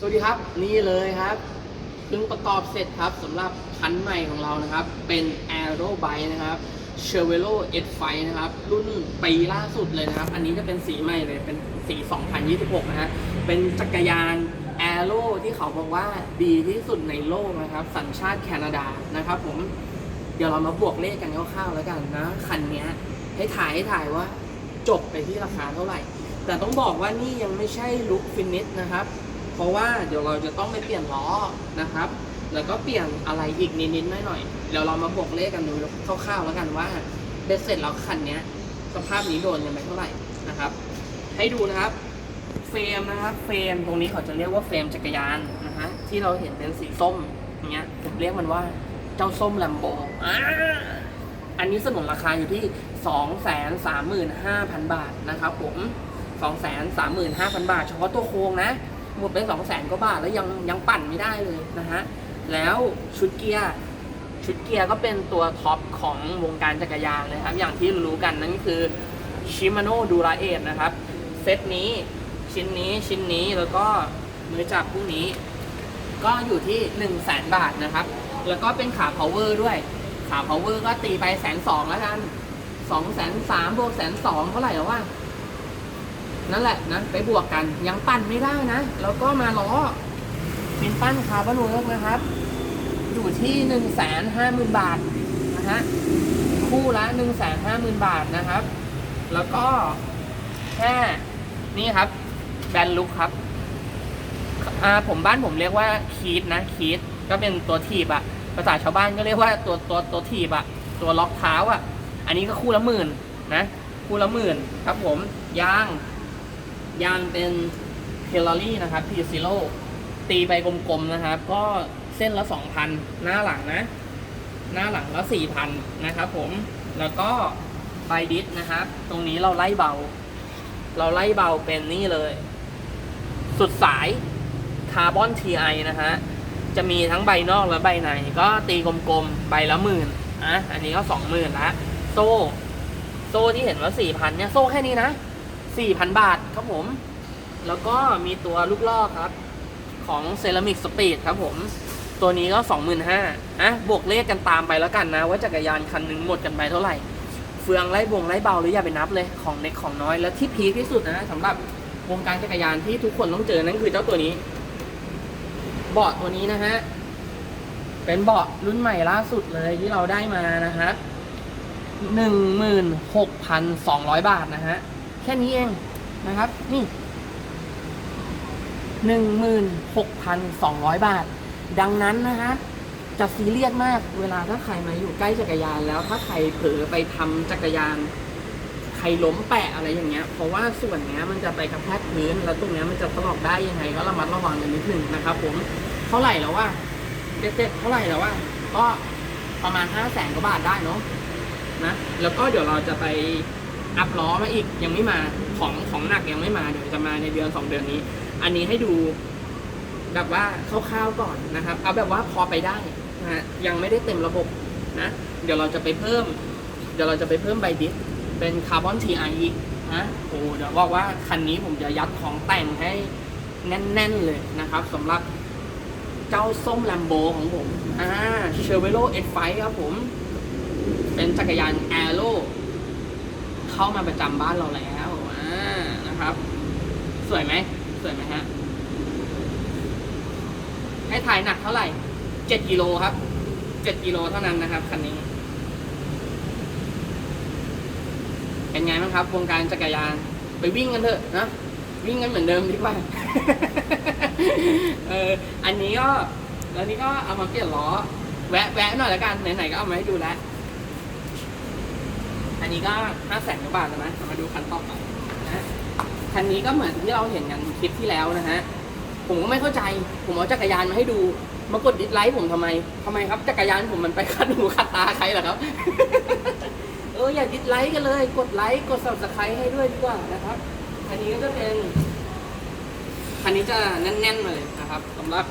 สวัสดีครับนี่เลยครับเพิ่งประกอบเสร็จครับสำหรับคันใหม่ของเรานะครับ เป็น Aero Bike นะครับ c h e v e l o S f i นะครับ รุ่นปีล่าสุดเลยนะครับ อันนี้จะเป็นสีใหม่เลยเป็นสี 2026 นะฮะเป็นจักรยาน Aero ที่เขาบอกว่าดีที่สุดในโลกนะครับ สัญชาติแคนาดานะครับผมเดี๋ยวเรามาบวกเลขกันคร่าวๆแล้วกันนะคันนี้ให้ถ่ายให้ถ่ายว่าจบไปที่ราคาเท่าไหร่ แต่ต้องบอกว่านี่ยังไม่ใช่ลุคฟินิชนะครับ เพราะว่าเดี๋ยวเราจะต้องไปเปลี่ยนล้อนะครับ แล้วก็เปลี่ยนอะไรอีกนิดๆหน่อยๆเดี๋ยวเรามาบวกเลขกันดูคร่าวๆแล้วกันว่าเบ็ดเสร็จแล้วคันนี้สภาพนี้โดนกันไปเท่าไหร่นะครับ ให้ดูนะครับ เฟรมนะครับ เฟรมตรงนี้เขาจะเรียกว่าเฟรมจักรยานนะฮะที่เราเห็นเป็นสีส้มอย่างเงี้ยผมเรียกมันว่าเจ้าส้มแลมโบอ่าอันนี้สนุนราคาอยู่ที่ 235,000 บาทนะครับผม 235,000 บาท เฉพาะตัวโครงนะ หมดไป200,000กว่าบาทแล้วยังยังปั่นไม่ได้เลยนะฮะ แล้วชุดเกียร์ ชุดเกียร์ก็เป็นตัวท็อปของวงการจักรยานเลยครับ อย่างที่รู้กันนั่นก็คือ Shimano Dura 8นะครับ เซตนี้ชิ้นนี้ชิ้นนี้แล้วก็มือจับพวกนี้ ก็อยู่ที่1 0 0 0 0แบาทนะครับ แล้วก็เป็นขา power ด้วย ขา power ก็ตีไปแสนสองแล้วกันสองแสนสามบวกแสนสองเท่าไหร่แล้วว่า นั่นแหละนะไปบวกกันยังปั่นไม่ได้นะ แล้วก็มาล้อเป็นปั้นคาร์บอนเวิร์กนะครับ อยู่ที่หนึ่งแสนห้าหมื่นบาทนะฮะคู่ละหนึ่งแสนห้าหมื่นบาทนะครับ แล้วก็แค่นี่ครับแบนลุกครับอ่าผมบ้านผมเรียกว่าคีดนะคีดก็เป็นตัวถีบอะภาษาชาวบ้านก็เรียกว่าตัวตัวตัวถีบอะตัวล็อกเท้าอะอันนี้ก็คู่ละหมื่นนะ คู่ละหมื่นครับผมยาง ยางเป็นเ e ล a รี่นะครับพีซิโตีไปกลมๆนะครับ ก็เส้นละ 2,000 หน้าหลังนะ หน้าหลังละ4,000 นะครับผม แล้วก็ไบดิสนะครับ ตรงนี้เราไล่เบา เราไล่เบาเป็นนี่เลย สุดสายคาร์บอน TI นะฮะ จะมีทั้งใบนอกและใบใน ก็ตีกลมๆ ใบละหมื่นอะอันนี้ก็20,000ละ โซ่ โซ่ที่เห็นว่า4,000เนี่ย โซ่แค่นี้นะ 4,000 บาทครับผม แล้วก็มีตัวลูกล่อครับ ของเซรามิกสปีดครับผม ตัวนี้ก็ 25,000อะบวกเลขกันตามไปแล้วกันนะ ว่าจักรยานคันหนึ่งหมดกันไปเท่าไหร่ เฟืองไล่บงไล่เบาหรืออย่าไปนับเลยของเล็กของน้อยแล้วที่พีคที่สุดนะสำหรับวงการจักรยานที่ทุกคนต้องเจอนั่นคือเจ้าตัวนี้ เบาะตัวนี้นะฮะเป็นเบาะรุ่นใหม่ล่าสุดเลยที่เราได้มานะฮะหนึ่งหมื่นหกพันสองร้อยบาทนะฮะ ค่นี้เองนะครับ นี่หนึ่งหมื่นหกพันสองร้อยบาท ดังนั้นนะฮะจะซีเรียสมากเวลาถ้าใครมาอยู่ใกล้จักรยานแล้วถ้าใครเผลอไปทำจักรยานใครล้มแปะอะไรอย่างเงี้ย เพราะว่าส่วนเนี้ยมันจะไปกระแทกพื้นแล้วตรงเนี้ยมันจะถลอกได้ยังไงก็ระมัดระวังกันนิดนึงนะครับ ผมเท่าไหร่แล้วว่าเด็ดๆเท่าไหร่แล้วว่าก็ประมาณห้าแสนกว่าบาทได้เนาะนะ แล้วก็เดี๋ยวเราจะไป อัพล้อมาอีกยังไม่มาของของหนักยังไม่มาเดี๋ยวจะมาในเดือนสองเดือนนี้ อันนี้ให้ดูแบบว่าคร่าวๆก่อนนะครับ เอาแบบว่าพอไปได้นะฮะยังไม่ได้เต็มระบบนะเดี๋ยวเราจะไปเพิ่ม เดี๋ยวเราจะไปเพิ่มไบดิสเป็นคาร์บอนทีไออีกนะโอ้เดี๋ยวบอกว่าคันนี้ผมจะยัดของแต่งให้แน่นๆเลยนะครับสำหรับเจ้าส้มแลมโบของผมอ่าเชอร์เวโรเอ็ดไฟครับผม เป็นจักรยานแอโร่ เข้ามาประจำบ้านเราแล้วอ่านะครับ สวยไหมสวยไหมฮะให้ถ่ายหนักเท่าไหร่เจ็ดกิโลครับเจ็ดกิโลเท่านั้นนะครับคันนี้ เป็นไงบ้างครับ วงการจักรยาน ไปวิ่งกันเถอะนะวิ่งกันเหมือนเดิมดีกว่าเอออันนี้ก็แล้วนี้ก็เอามาเปลี่ยนล้อ แวะแวะหน่อยละกันไหนๆก็เอามาให้ดูแล้ว อันนี้ก็ห้าแสนกว่าบาทนะมาดูคันต่อไปนะคันนี้ก็เหมือนที่เราเห็นกันคลิปที่แล้วนะฮะ ผมก็ไม่เข้าใจ ผมเอาจักรยานมาให้ดู มากดดิสไลค์ผมทำไมทำไมครับจักรยานผมมันไปขัดหูขัดตาใครเหรอครับ เอออย่าดิสไลค์กันเลย กดไลค์กด subscribe ให้ด้วยดีกว่านะครับ อันนี้ก็จะเป็น คันนี้จะแน่นๆมาเลยนะครับสำหรับ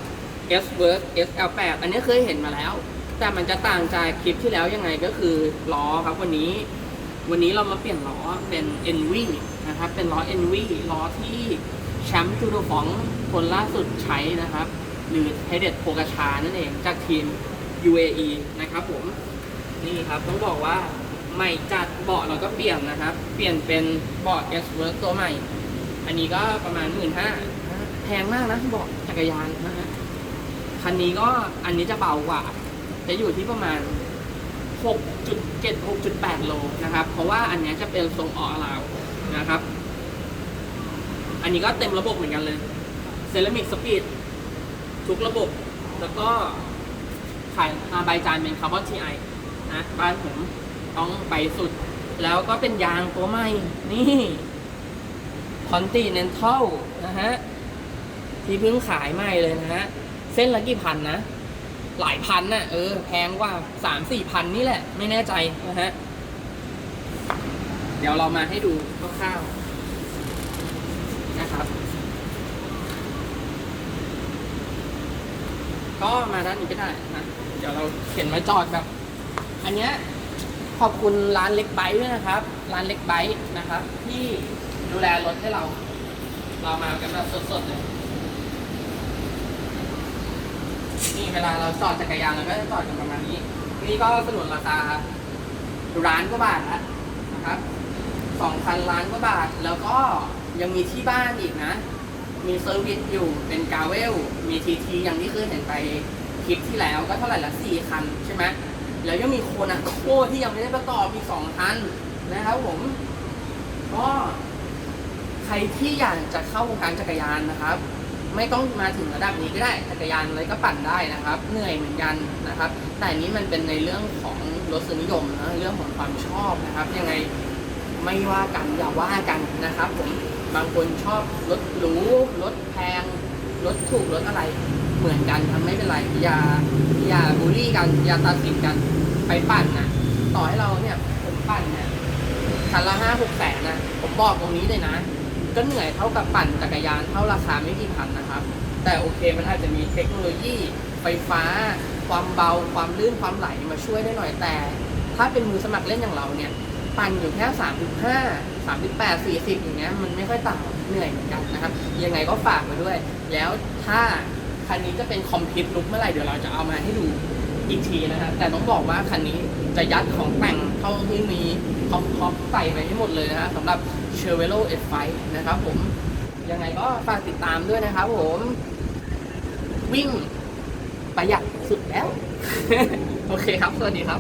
S Work SL8 อันนี้เคยเห็นมาแล้ว แต่มันจะต่างจากคลิปที่แล้วยังไงก็คือล้อครับวันนี้ วันนี้เรามาเปลี่ยนล้อเป็น NV นะครับ เป็นล้อ NV ล้อที่แชมป์ทูดฟองคนล่าสุดใช้นะครับ หรือเฮเดตโพกาชานั่นเองจากทีม UAE นะครับผม นี่ครับต้องบอกว่าใหม่จัดเบาะเราก็เปลี่ยนนะครับ เปลี่ยนเป็นเบาะ S Work ตัวใหม่ อันนี้ก็ประมาณหมื่นห้าแพงมากนะเบาะจักรยานนะฮะคันนี้ก็อันนี้จะเบากว่า จะอยู่ที่ประมาณ 6.7 6.8 โลนะครับ เพราะว่าอันนี้จะเป็นทรงออลาวนะครับ อันนี้ก็เต็มระบบเหมือนกันเลยเซรามิกสปีดทุกระบบ แล้วก็ขายอาใบจานเป็นคาร์บอนทีไอนะบ้านผมต้องไปสุด แล้วก็เป็นยางตัวใหม่ นี่คอนติเนนทัลนะฮะ ที่เพิ่งขายใหม่เลยนะฮะ เส้นละกี่พันนะ หลายพันน่ะ เออ แพงกว่าสามสี่พันนี่แหละ ไม่แน่ใจนะฮะ เดี๋ยวเรามาให้ดูคร่าวๆนะครับ ก็มาด้านนี้ก็ได้นะ เดี๋ยวเราเข็นมาจอดแบบ อันเนี้ยขอบคุณร้านเล็กไบค์ด้วยนะครับ ร้านเล็กไบค์นะครับ ที่ดูแลรถให้เรา เรามากันแบบสดๆเลย นี่เวลาเราจอดจักรยานเราก็จะจอดกันประมาณนี้ นี่ก็สนุนราคาร้านก็บาทละนะครับสองพันล้านก็บาท แล้วก็ยังมีที่บ้านอีกนะ มีเซอร์วิสอยู่เป็นกาเวล มีทีทีอย่างที่เคยเห็นไปคลิปที่แล้วก็เท่าไหร่ละสี่คันใช่ไหมแล้วยังมีโคนาโคที่ยังไม่ได้ประกอบอีกสองคันนะครับผม ก็ใครที่อยากจะเข้าวงการจักรยานนะครับ ไม่ต้องมาถึงระดับนี้ก็ได้จักรยานอะไรก็ปั่นได้นะครับ เหนื่อยเหมือนกันนะครับ แต่อันนี้มันเป็นในเรื่องของรสนิยมนะเรื่องของความชอบนะครับ ยังไงไม่ว่ากันอย่าว่ากันนะครับผมบางคนชอบรถหรูรถแพงรถถูกรถอะไรเหมือนกันทำไม่เป็นไรอย่าอย่าบูลลี่กันอย่าตัดสินกันไปปั่นนะต่อให้เราเนี่ยผมปั่นเนี่ยคันละห้าหกแสนนะผมบอกตรงนี้เลยนะ ก็เหนื่อยเท่ากับปั่นจักรยานเท่าราคาไม่กี่พันนะครับ แต่โอเคมันอาจจะมีเทคโนโลยีไฟฟ้า ความเบาความลื่นความไหลมาช่วยได้หน่อยแต่ ถ้าเป็นมือสมัครเล่นอย่างเราเนี่ยปั่นอยู่แค่ 35 38 40 อย่างเงี้ยมันไม่ค่อยต่างเหนื่อยเหมือนกันนะครับ ยังไงก็ฝากไว้ด้วย แล้วถ้าคันนี้จะเป็นคอมพิวต์ลุกเมื่อไหร่เดี๋ยวเราจะเอามาให้ดูอีกทีนะครับแต่ต้องบอกว่าคันนี้จะยัดของแต่งเข้าที่มี ท็อปท็อปใส่ไปให้หมดเลยนะฮะสำหรับ c h e v r o l e S5 นะครับผม ยังไงก็ฝากติดตามด้วยนะครับผม วิ่งประหยัดสุดแล้ว โอเคครับ สวัสดีครับ